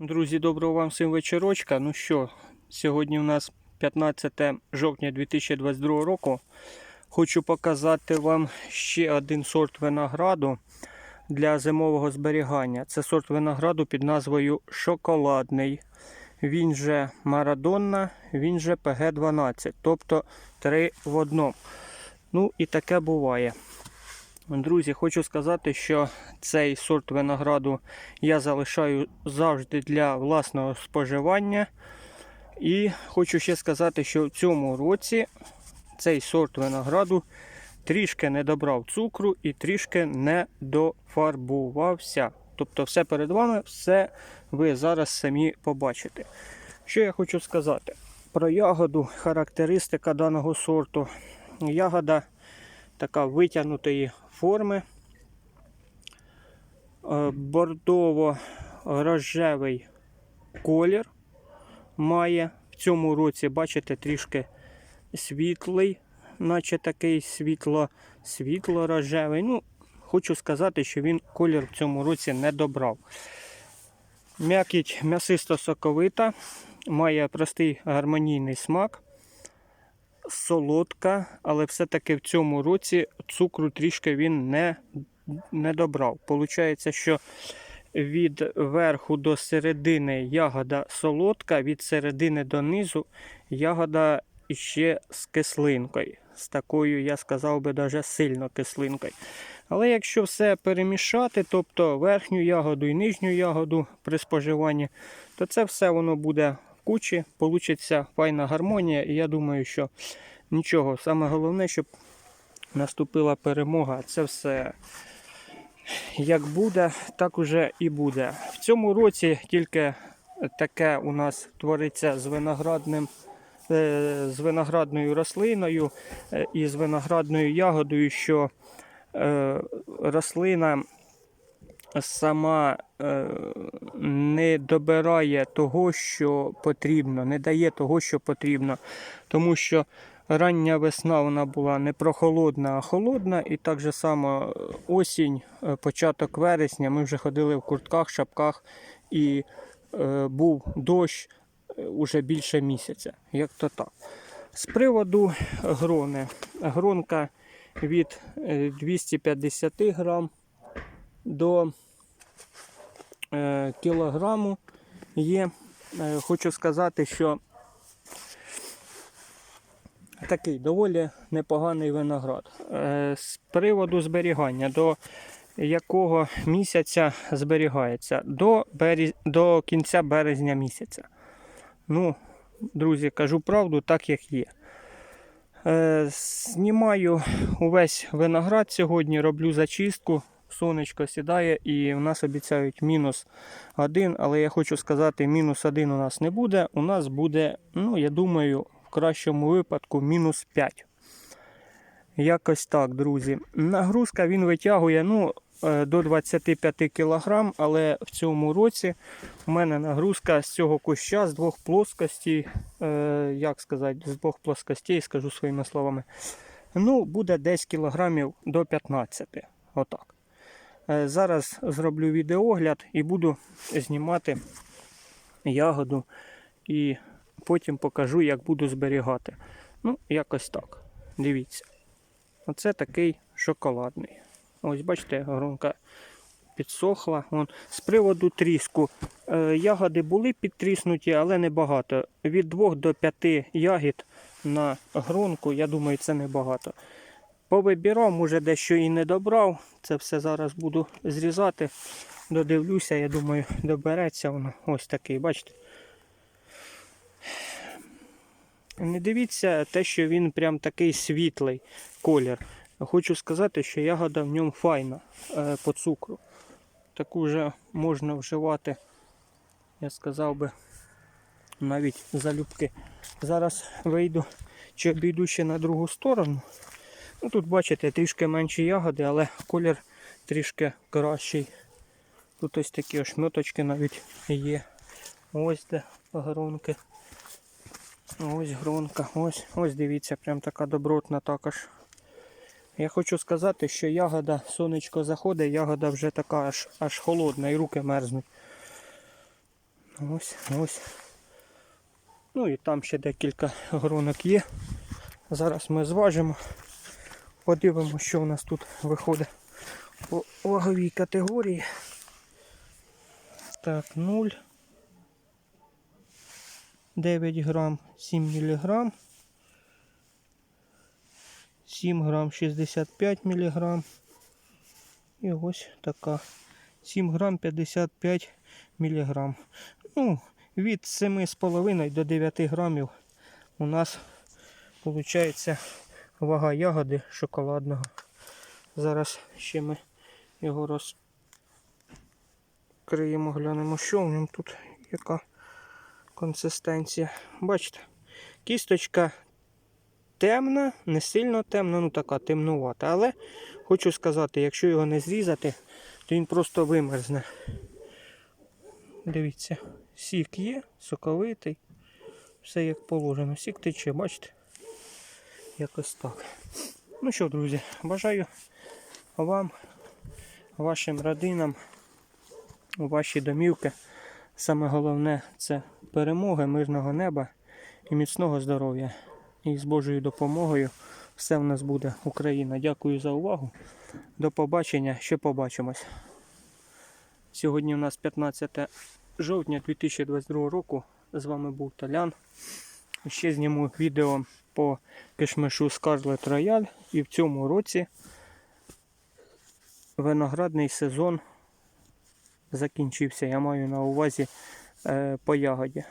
Друзі, доброго вам всім вечорочка. Ну що, сьогодні у нас 15 жовтня 2022 року. Хочу показати вам ще один сорт винограду для зимового зберігання. Це сорт винограду під назвою Шоколадний. Він же Марадонна, він же ПГ-12, тобто 3 в одному. Ну і таке буває. Друзі, хочу сказати, що цей сорт винограду я залишаю завжди для власного споживання. І хочу ще сказати, що в цьому році цей сорт винограду трішки не добрав цукру і трішки не дофарбувався. Тобто, все перед вами, все ви зараз самі побачите. Що я хочу сказати про ягоду, характеристика даного сорту. Ягода така витягнутої форми. Е, Бордово-рожевий колір має. В цьому році, бачите, трішки світлий, наче такий світло, світло-рожевий. Ну, хочу сказати, що він колір в цьому році не добрав. М'якіть м'ясисто-соковита, має простий гармонійний смак солодка, але все-таки в цьому році цукру трішки він не, не добрав. Получається, що від верху до середини ягода солодка, від середини до низу ягода ще з кислинкою. З такою, я сказав би, даже сильно кислинкою. Але якщо все перемішати, тобто верхню ягоду і нижню ягоду при споживанні, то це все воно буде кучі, получиться файна гармонія. І я думаю, що нічого. Саме головне, щоб наступила перемога. Це все як буде, так уже і буде. В цьому році тільки таке у нас твориться з виноградним. е, З виноградною рослиною е, і з виноградною ягодою, що е, рослина сама е, не добирає того, що потрібно, не дає того, що потрібно. Тому що рання весна вона була не прохолодна, а холодна. І так же само е, осінь, е, початок вересня, ми вже ходили в куртках, шапках і е, був дощ е, уже більше місяця. Як то так. З приводу грони. Гронка від е, 250 грам до кілограму є. Е, хочу сказати, що такий доволі непоганий виноград. Е, з приводу зберігання, до якого місяця зберігається? До, берез... до кінця березня місяця. Ну, друзі, кажу правду, так як є. Е, знімаю увесь виноград сьогодні, роблю зачистку. Сонечко сідає і в нас обіцяють мінус один, але я хочу сказати, мінус один у нас не буде. У нас буде, ну, я думаю, в кращому випадку мінус 5. Якось так, друзі. Нагрузка він витягує ну, е, до 25 кг, але в цьому році у мене нагрузка з цього куща, з двох плоскостей, е, як сказати, з двох плоскостей, скажу своїми словами, ну, буде десь кілограмів до 15. Отак. Е, Зараз зроблю відеогляд і буду знімати ягоду і потім покажу, як буду зберігати. Ну, якось так. Дивіться. Оце такий шоколадний. Ось бачите, гронка підсохла. Вон. З приводу тріску. Е, ягоди були підтріснуті, але небагато. Від 2 до 5 ягід на гронку, я думаю, це небагато. Повибирав, може дещо і не добрав. Це все зараз буду зрізати. Додивлюся, я думаю, добереться воно. Ось такий, бачите. Не дивіться те, що він прям такий світлий колір. Хочу сказати, що ягода в ньому файна е, по цукру. Таку вже можна вживати, я сказав би, навіть залюбки. Зараз вийду чи обійду ще на другу сторону. Ну, тут бачите трішки менші ягоди, але колір трішки кращий. Тут ось такі ошметочки навіть є. Ось де гронки. Ось гронка, ось, ось дивіться, прям така добротна також. Я хочу сказати, що ягода, сонечко заходить, ягода вже така аж аж холодна і руки мерзнуть. Ось, ось. Ну і там ще декілька гронок є. Зараз ми зважимо. Подивимося, що у нас тут виходить по ваговій категорії. Так, 0. 9 грам 7 міліграм. 7 грам 65 міліграм. І ось така 7 грам 55 міліграм. Ну, від 7,5 до 9 грамів у нас виходить вага ягоди шоколадного. Зараз ще ми його розкриємо, глянемо, що в ньому тут, яка консистенція. Бачите, кісточка темна, не сильно темна, ну така темнувата. Але хочу сказати, якщо його не зрізати, то він просто вимерзне. Дивіться, сік є, соковитий, все як положено. Сік тече, бачите? Якось так. Ну що, друзі, бажаю вам, вашим родинам, ваші домівки. Саме головне це перемоги, мирного неба і міцного здоров'я. І з Божою допомогою все в нас буде Україна. Дякую за увагу. До побачення. Ще побачимось. Сьогодні у нас 15 жовтня 2022 року. З вами був Толян. Ще зніму відео по кишмишу Scarlet Royal. І в цьому році виноградний сезон закінчився. Я маю на увазі е, по ягоді.